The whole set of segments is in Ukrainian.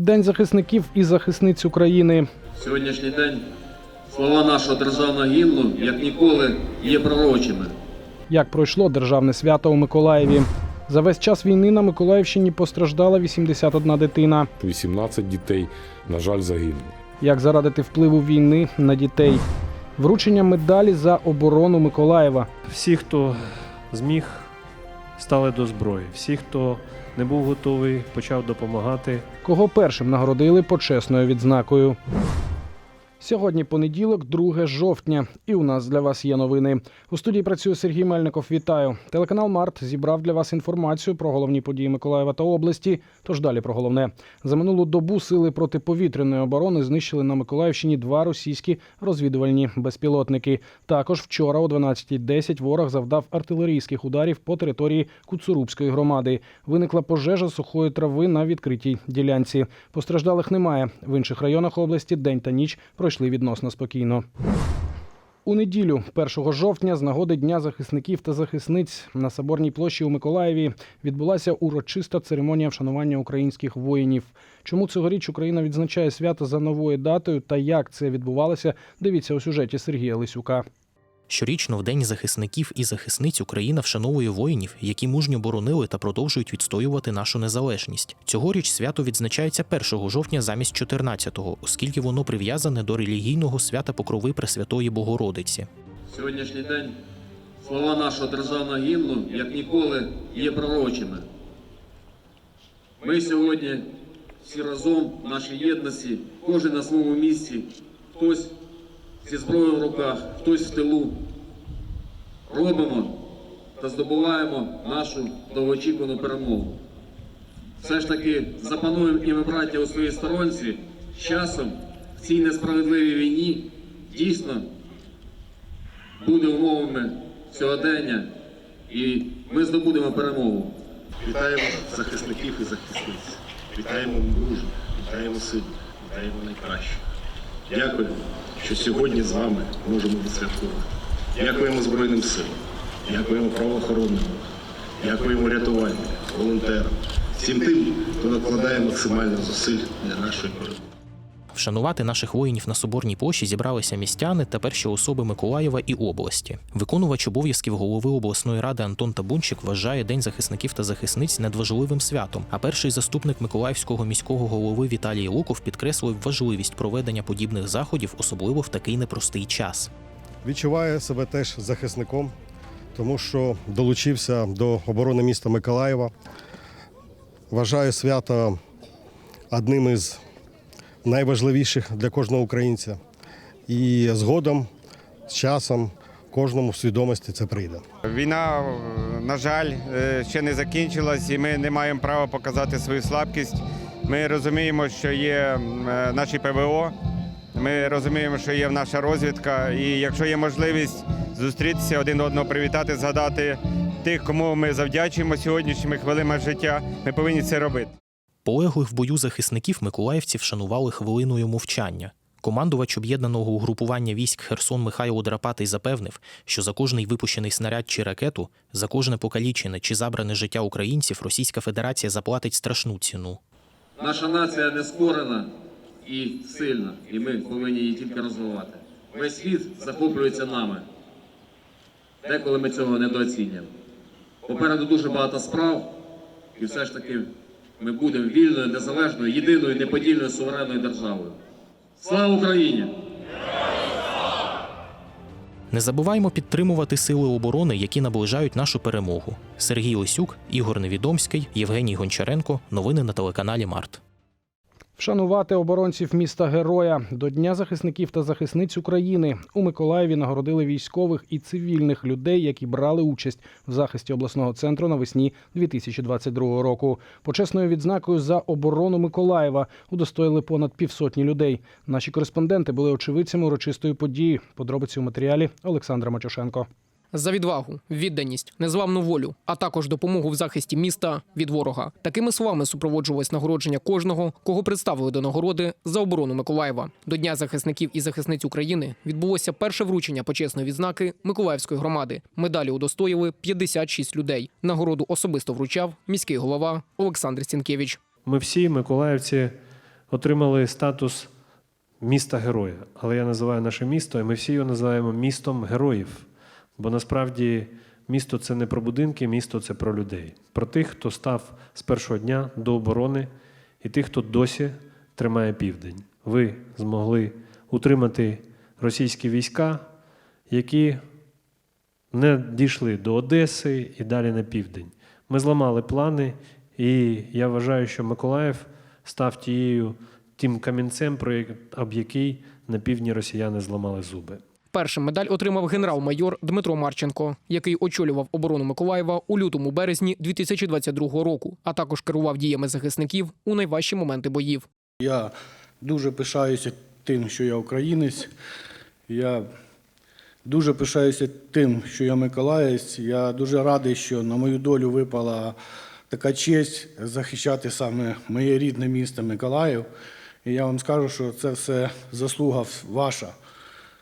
День захисників і захисниць України. Сьогоднішній день слова нашого державного гімну, як ніколи, є пророчими. Як пройшло державне свято у Миколаєві. За весь час війни на Миколаївщині постраждала 81 дитина. 18 дітей, на жаль, загинули. Як зарадити впливу війни на дітей? Вручення медалі за оборону Миколаєва. Всі, хто зміг, стали до зброї. Всі, хто не був готовий, почав допомагати. Кого першим нагородили почесною відзнакою. Сьогодні понеділок, 2 жовтня, і у нас для вас є новини. У студії працює Сергій Мельников. Вітаю. Телеканал Март зібрав для вас інформацію про головні події Миколаєва та області. Тож далі про головне за минулу добу сили протиповітряної оборони знищили на Миколаївщині два російські розвідувальні безпілотники. Також вчора о 12.10 ворог завдав артилерійських ударів по території Куцурубської громади. Виникла пожежа сухої трави на відкритій ділянці. Постраждалих немає. В інших районах області день та ніч пройшли відносно спокійно. У неділю, 1 жовтня, з нагоди Дня захисників та захисниць на Соборній площі у Миколаєві відбулася урочиста церемонія вшанування українських воїнів. Чому цьогоріч Україна відзначає свято за новою датою та як це відбувалося? Дивіться у сюжеті Сергія Лисюка. Щорічно в День захисників і захисниць Україна вшановує воїнів, які мужньо боронили та продовжують відстоювати нашу незалежність. Цьогоріч свято відзначається 1 жовтня замість 14-го, оскільки воно прив'язане до релігійного свята Покрови Пресвятої Богородиці. Сьогоднішній день слова нашого державного гімну, як ніколи, є пророчими. Ми сьогодні всі разом в нашій єдності, кожен на своєму місці, хтось зі зброєю в руках, хтось в тилу. Робимо та здобуваємо нашу довгоочікувану перемогу. Все ж таки запануємо і ми, браття, у своїй сторонці з часом в цій несправедливій війні дійсно буде умовами сьогодення, і ми здобудемо перемогу. Вітаємо захисників і захисниць. Вітаємо мужу, вітаємо сильно, вітаємо найкраще. Дякуємо, що сьогодні з вами можемо відсвяткувати. Дякуємо Збройним силам, дякуємо правоохоронним, дякуємо рятувальникам, волонтерам, всім тим, хто накладає максимально зусиль для нашої перемоги. Вшанувати наших воїнів на Соборній площі зібралися містяни та перші особи Миколаєва і області. Виконувач обов'язків голови обласної ради Антон Табунчик вважає День захисників та захисниць надважливим святом. А перший заступник Миколаївського міського голови Віталій Луков підкреслив важливість проведення подібних заходів, особливо в такий непростий час. Відчуваю себе теж захисником, тому що долучився до оборони міста Миколаєва. Вважаю свято одним із найважливіших для кожного українця. І згодом, з часом, кожному в свідомості це прийде. Війна, е, на жаль, е, ще не закінчилась, і ми не маємо права показати свою слабкість. Ми розуміємо, що є е, наші ПВО. Ми розуміємо, що є наша розвідка, і якщо є можливість зустрітися один одного, привітати, згадати тих, кому ми завдячуємо сьогоднішніми хвилинами життя, ми повинні це робити. Полеглих в бою захисників миколаївці вшанували хвилиною мовчання. Командувач об'єднаного угрупування військ Херсон Михайло Драпатий запевнив, що за кожний випущений снаряд чи ракету, за кожне покалічене чи забране життя українців Російська Федерація заплатить страшну ціну. Наша нація нескорена і сильна, і ми повинні її тільки розвивати. Весь світ захоплюється нами. Деколи ми цього недооцінюємо. Попереду дуже багато справ, і все ж таки ми будемо вільною, незалежною, єдиною, неподільною суверенною державою. Слава Україні! Не забуваймо підтримувати сили оборони, які наближають нашу перемогу. Сергій Лисюк, Ігор Невідомський, Євгеній Гончаренко. Новини на телеканалі Март. Вшанувати оборонців міста Героя до Дня захисників та захисниць України у Миколаєві нагородили військових і цивільних людей, які брали участь в захисті обласного центру навесні 2022 року. Почесною відзнакою за оборону Миколаєва удостоїли понад півсотні людей. Наші кореспонденти були очевидцями урочистої події. Подробиці у матеріалі Олександра Мачушенко. За відвагу, відданість, незламну волю, а також допомогу в захисті міста від ворога. Такими словами супроводжувалось нагородження кожного, кого представили до нагороди за оборону Миколаєва. До Дня захисників і захисниць України відбулося перше вручення почесної відзнаки Миколаївської громади. Медалі удостоїли 56 людей. Нагороду особисто вручав міський голова Олександр Стінкевич. Ми всі, миколаївці, отримали статус міста героя. Але я називаю наше місто, і ми всі його називаємо містом героїв. Бо насправді місто це не про будинки, місто це про людей, про тих, хто став з першого дня до оборони, і тих, хто досі тримає південь. Ви змогли утримати російські війська, які не дійшли до Одеси і далі на південь. Ми зламали плани, і я вважаю, що Миколаїв став тією тим камінцем, про який на півдні росіяни зламали зуби. Першим медаль отримав генерал-майор Дмитро Марченко, який очолював оборону Миколаєва у лютому березні 2022 року, а також керував діями захисників у найважчі моменти боїв. Я дуже пишаюся тим, що я українець. Я дуже пишаюся тим, що я миколаївець. Я дуже радий, що на мою долю випала така честь захищати саме моє рідне місто Миколаїв. І я вам скажу, що це все заслуга ваша.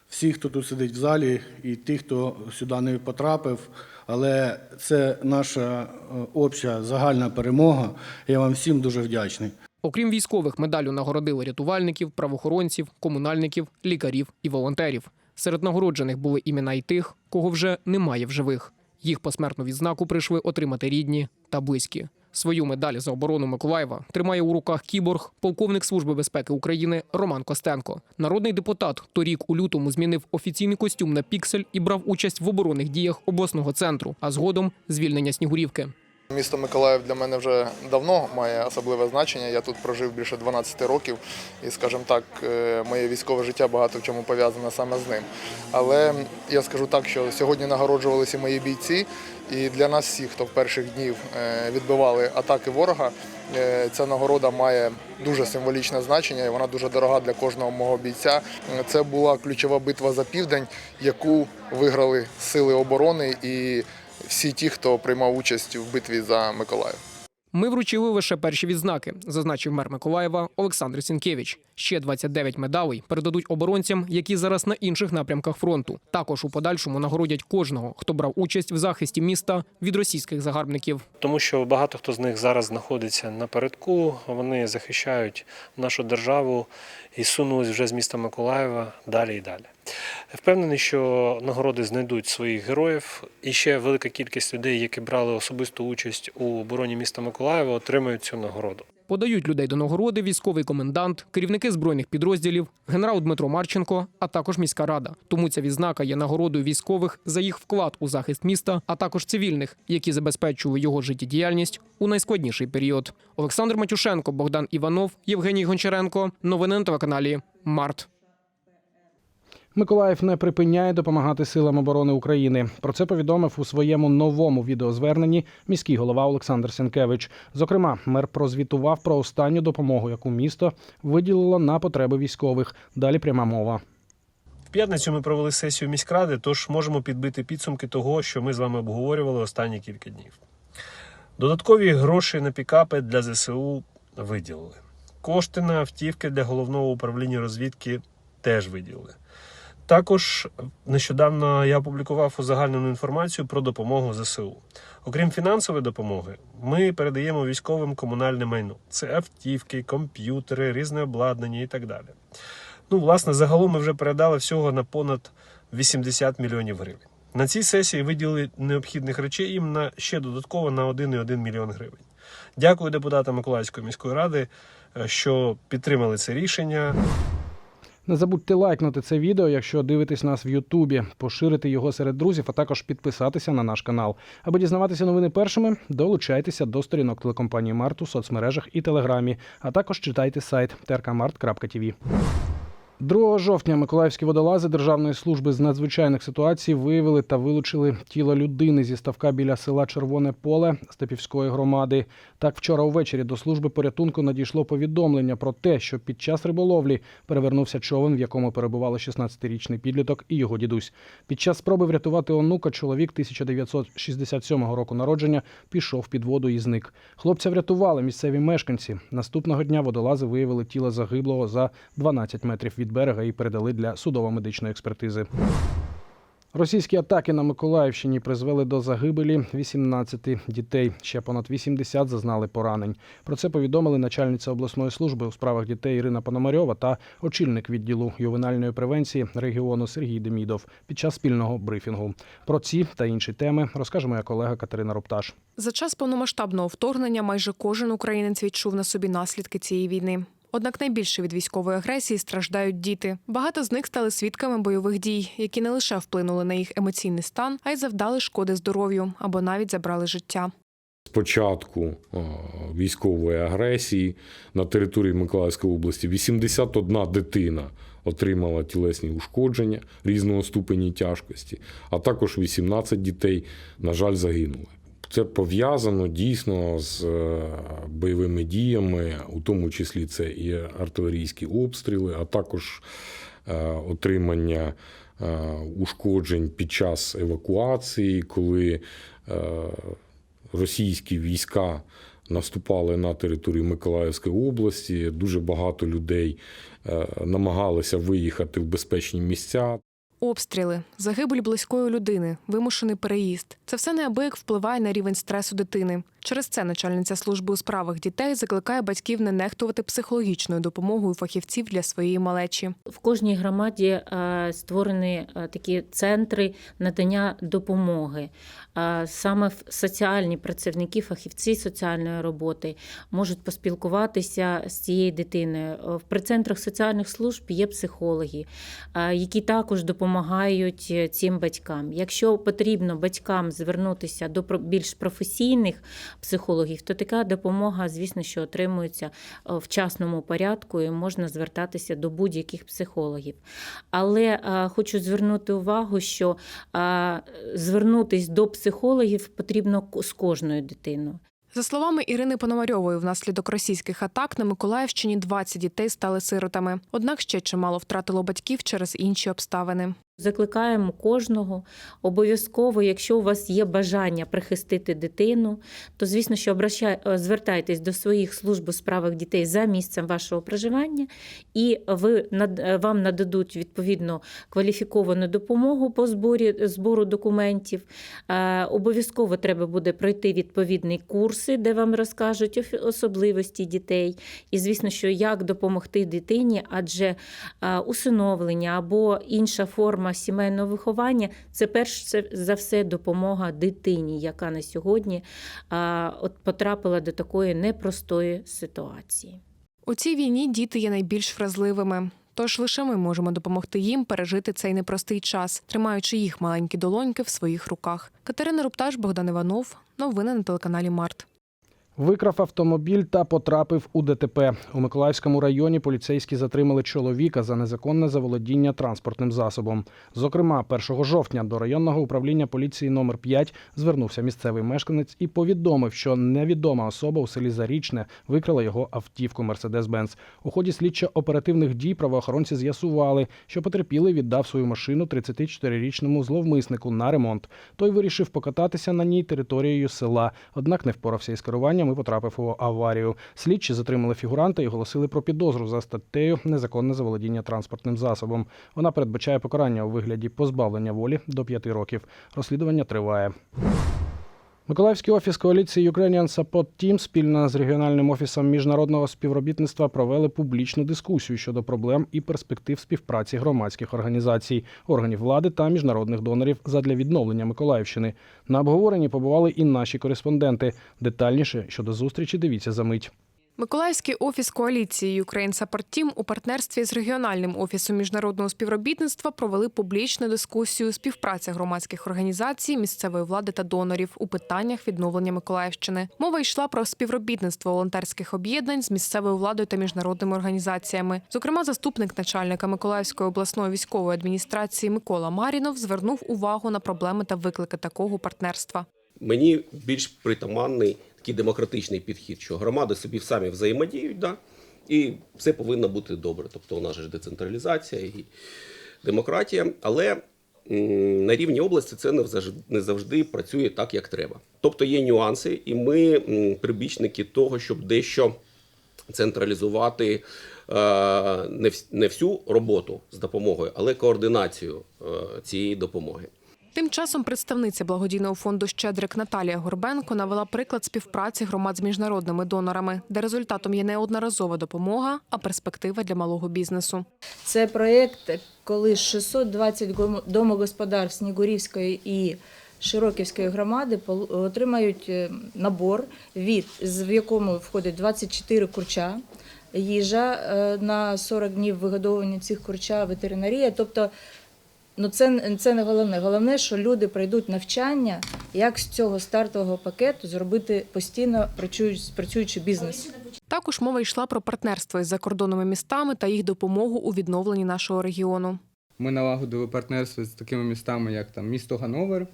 Всіх, хто тут сидить в залі, і тих, хто сюди не потрапив. Але це наша е, обща загальна перемога. Я вам всім дуже вдячний. Окрім військових, медаллю нагородили рятувальників, правоохоронців, комунальників, лікарів і волонтерів. Серед нагороджених були імена й тих, кого вже немає в живих. Їх посмертну відзнаку прийшли отримати рідні та близькі. Свою медаль за оборону Миколаєва тримає у руках кіборг, полковник Служби безпеки України Роман Костенко. Народний депутат торік у лютому змінив офіційний костюм на піксель і брав участь в оборонних діях обласного центру, а згодом звільнення Снігурівки. Місто Миколаїв для мене вже давно має особливе значення. Я тут прожив більше 12 років, і, скажімо так, е, моє військове життя багато в чому пов'язане саме з ним. Але я скажу так, що сьогодні нагороджувалися мої бійці, і для нас всіх, хто в перших днів е, відбивали атаки ворога, е, ця нагорода має дуже символічне значення, і вона дуже дорога для кожного мого бійця. Це була ключова битва за південь, яку виграли сили оборони і всі ті, хто приймав участь в битві за Миколаїв. Ми вручили лише перші відзнаки, зазначив мер Миколаєва Олександр Сінкевич. Ще 29 медалей передадуть оборонцям, які зараз на інших напрямках фронту. Також у подальшому нагородять кожного, хто брав участь в захисті міста від російських загарбників. Тому що багато хто з них зараз знаходиться напередку, вони захищають нашу державу і сунулись вже з міста Миколаєва далі і далі. Впевнений, що нагороди знайдуть своїх героїв, і ще велика кількість людей, які брали особисту участь у обороні міста Миколаєва, отримають цю нагороду. Подають людей до нагороди військовий комендант, керівники збройних підрозділів, генерал Дмитро Марченко, а також міська рада. Тому ця відзнака є нагородою військових за їх вклад у захист міста, а також цивільних, які забезпечували його життєдіяльність у найскладніший період. Олександр Матюшенко, Богдан Іванов, Євгеній Гончаренко. Новини на телеканалі Март. Миколаїв не припиняє допомагати силам оборони України. Про це повідомив у своєму новому відеозверненні міський голова Олександр Сенкевич. Зокрема, мер прозвітував про останню допомогу, яку місто виділило на потреби військових. Далі пряма мова. В п'ятницю ми провели сесію міськради, тож можемо підбити підсумки того, що ми з вами обговорювали останні кілька днів. Додаткові гроші на пікапи для ЗСУ виділили. Кошти на автівки для головного управління розвідки теж виділили. Також нещодавно я опублікував узагальнену інформацію про допомогу ЗСУ. Окрім фінансової допомоги, ми передаємо військовим комунальне майно. Це автівки, комп'ютери, різне обладнання і так далі. Ну, власне, загалом ми вже передали всього на понад 80 мільйонів гривень. На цій сесії виділили необхідних речей їм на ще додатково на 1,1 мільйон гривень. Дякую депутатам Миколаївської міської ради, е, що підтримали це рішення. Не забудьте лайкнути це відео, якщо дивитесь нас в Ютубі, поширити його серед друзів, а також підписатися на наш канал. Аби дізнаватися новини першими, долучайтеся до сторінок телекомпанії Март у соцмережах і Телеграмі, а також читайте сайт trkmart.tv. 2 жовтня миколаївські водолази Державної служби з надзвичайних ситуацій виявили та вилучили тіло людини зі ставка біля села Червоне Поле Степівської громади. Так, вчора увечері до служби порятунку надійшло повідомлення про те, що під час риболовлі перевернувся човен, в якому перебували 16-річний підліток і його дідусь. Під час спроби врятувати онука чоловік 1967 року народження пішов під воду і зник. Хлопця врятували місцеві мешканці. Наступного дня водолази виявили тіло загиблого за 12 метрів від берега і передали для судово-медичної експертизи. Російські атаки на Миколаївщині призвели до загибелі 18 дітей. Ще понад 80 зазнали поранень. Про це повідомили начальниця обласної служби у справах дітей Ірина Пономарьова та очільник відділу ювенальної превенції регіону Сергій Демідов під час спільного брифінгу. Про ці та інші теми розкаже моя колега Катерина Рупташ. За час повномасштабного вторгнення майже кожен українець відчув на собі наслідки цієї війни. Однак найбільше від військової агресії страждають діти. Багато з них стали свідками бойових дій, які не лише вплинули на їх емоційний стан, а й завдали шкоди здоров'ю або навіть забрали життя. З початку е, військової агресії на території Миколаївської області 81 дитина отримала тілесні ушкодження різного ступені тяжкості, а також 18 дітей, на жаль, загинули. Це пов'язано дійсно з е, бойовими діями, у тому числі це і артилерійські обстріли, а також е, отримання е, ушкоджень під час евакуації, коли російські війська наступали на територію Миколаївської області. Дуже багато людей намагалися виїхати в безпечні місця. Обстріли, загибель близької людини, вимушений переїзд це все неабияк впливає на рівень стресу дитини. Через це начальниця служби у справах дітей закликає батьків не нехтувати психологічною допомогою фахівців для своєї малечі. В кожній громаді е, створені е, такі центри надання допомоги. Е, Саме соціальні працівники, фахівці соціальної роботи можуть поспілкуватися з цією дитиною. В прицентрах соціальних служб є психологи, які також допомагають цим батькам. Якщо потрібно батькам звернутися до більш професійних психологів, то така допомога, звісно, що отримується е, в частному порядку і можна звертатися до будь-яких психологів. Але е, хочу звернути увагу, що е, звернутись до психологів потрібно з кожною дитиною. За словами Ірини Пономарьової, внаслідок російських атак на Миколаївщині 20 дітей стали сиротами. Однак ще чимало втратило батьків через інші обставини. Закликаємо кожного обов'язково, якщо у вас є бажання прихистити дитину, то звісно, що обращай, е, звертайтесь до своїх служб у справах дітей за місцем вашого проживання, і ви е, вам нададуть відповідно кваліфіковану допомогу по зборі збору документів. Е, Обов'язково треба буде пройти відповідні курси, де вам розкажуть особливості дітей. І звісно, що як допомогти дитині, адже усиновлення або інша форма сімейного виховання це перш за все допомога дитині, яка на сьогодні от потрапила до такої непростої ситуації. У цій війні діти є найбільш вразливими. Тож лише ми можемо допомогти їм пережити цей непростий час, тримаючи їх маленькі долоньки в своїх руках. Катерина Рупташ, Богдан Іванов. Новини на телеканалі Март. Викрав автомобіль та потрапив у ДТП. У Миколаївському районі поліцейські затримали чоловіка за незаконне заволодіння транспортним засобом. Зокрема, 1 жовтня до районного управління поліції номер 5 звернувся місцевий мешканець і повідомив, що невідома особа у селі Зарічне викрала його автівку Мерседес-Бенц. У ході слідчо-оперативних дій правоохоронці з'ясували, що потерпілий віддав свою машину 34-річному зловмиснику на ремонт. Той вирішив покататися на ній територією села, однак не впорався із керуванням і потрапив у аварію. Слідчі затримали фігуранта і оголосили про підозру за статтею незаконне заволодіння транспортним засобом. Вона передбачає покарання у вигляді позбавлення волі до п'яти років. Розслідування триває. Миколаївський офіс коаліції Ukrainian Support Team спільно з регіональним офісом міжнародного співробітництва провели публічну дискусію щодо проблем і перспектив співпраці громадських організацій, органів влади та міжнародних донорів задля відновлення Миколаївщини. На обговоренні побували і наші кореспонденти. Детальніше щодо зустрічі дивіться за мить. Миколаївський офіс коаліції Ukraine Support Team у партнерстві з регіональним офісом міжнародного співробітництва провели публічну дискусію співпраця громадських організацій, місцевої влади та донорів у питаннях відновлення Миколаївщини. Мова йшла про співробітництво волонтерських об'єднань з місцевою владою та міжнародними організаціями. Зокрема, заступник начальника Миколаївської обласної військової адміністрації Микола Марінов звернув увагу на проблеми та виклики такого партнерства. Мені більш притаманний такий демократичний підхід, що громади собі самі взаємодіють, да? і все повинно бути добре. Тобто у нас ж децентралізація і демократія, але на рівні області це не завжди, не завжди працює так, як треба. Тобто є нюанси, і ми прибічники того, щоб дещо централізувати е, не, всю роботу з допомогою, але координацію е, цієї допомоги. Тим часом представниця благодійного фонду Щедрик Наталія Горбенко навела приклад співпраці громад з міжнародними донорами, де результатом є не одноразова допомога, а перспектива для малого бізнесу. Це проєкт, коли 620 гом- домогосподарств Снігурівської і Широківської громади отримають е, набор, від, в якому входить 24 курча, їжа е, на 40 днів вигодовування цих курча, ветеринарія. Тобто, ну це, це не головне. Головне, що люди пройдуть навчання, як з цього стартового пакету зробити постійно працюючий, працюючий бізнес. Також мова йшла про партнерство із закордонними містами та їх допомогу у відновленні нашого регіону. Ми налагодили партнерство з такими містами, як там місто Гановер,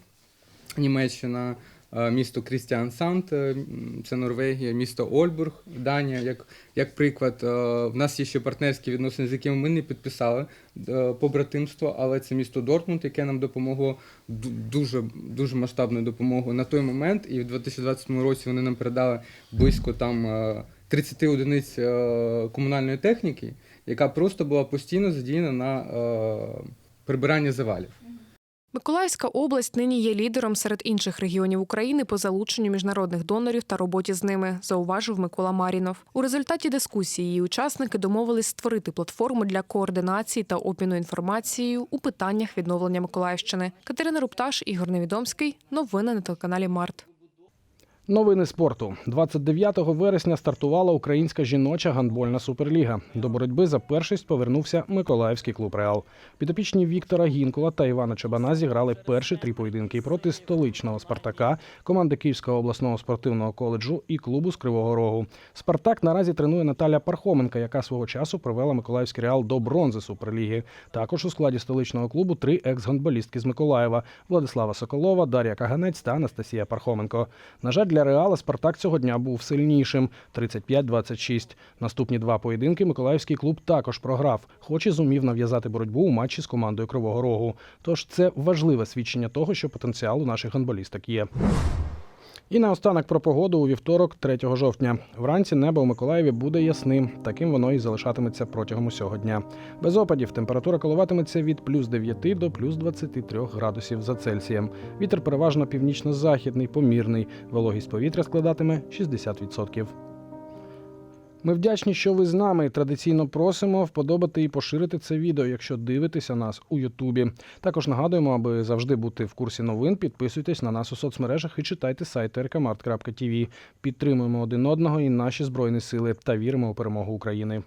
Німеччина, місто Крістіансанд, е, це Норвегія, місто Ольбург, Данія. Як, як приклад, е, в нас є ще партнерські відносини, з якими ми не підписали е, побратимство, але це місто Дортмунд, яке нам допомогло дуже, дуже масштабною допомогою на той момент. І в 2020 році вони нам передали близько там е, 30 одиниць е, комунальної техніки, яка просто була постійно задіяна на е, прибирання завалів. Миколаївська область нині є лідером серед інших регіонів України по залученню міжнародних донорів та роботі з ними, зауважив Микола Марінов. У результаті дискусії її учасники домовились створити платформу для координації та обміну інформацією у питаннях відновлення Миколаївщини. Катерина Рупташ, Ігор Невідомський. Новини на телеканалі Март. Новини спорту 29 вересня стартувала українська жіноча гандбольна суперліга. До боротьби за першість повернувся Миколаївський клуб Реал. Підопічні Віктора Гінкула та Івана Чебана зіграли перші три поєдинки проти столичного Спартака, команди Київського обласного спортивного коледжу і клубу з Кривого Рогу. Спартак наразі тренує Наталя Пархоменка, яка свого часу привела Миколаївський реал до бронзи суперліги. Також у складі столичного клубу три екс-гандболістки з Миколаєва: Владислава Соколова, Дар'я Каганець та Анастасія Пархоменко. На жаль, для Реала Спартак цього дня був сильнішим 35-26. Наступні два поєдинки Миколаївський клуб також програв, хоч і зумів нав'язати боротьбу у матчі з командою Кривого Рогу. Тож це важливе свідчення того, що потенціал у наших гандболісток є. І наостанок про погоду у вівторок, 3 жовтня. Вранці небо у Миколаєві буде ясним. Таким воно і залишатиметься протягом усього дня. Без опадів температура коливатиметься від плюс 9 до плюс 23 градусів за Цельсієм. Вітер переважно північно-західний, помірний. Вологість повітря складатиме 60%. Ми вдячні, що ви з нами. Традиційно просимо вподобати і поширити це відео, якщо дивитеся нас у Ютубі. Також нагадуємо, аби завжди бути в курсі новин, підписуйтесь на нас у соцмережах і читайте сайт rkmart.tv. Підтримуємо один одного і наші збройні сили та віримо у перемогу України.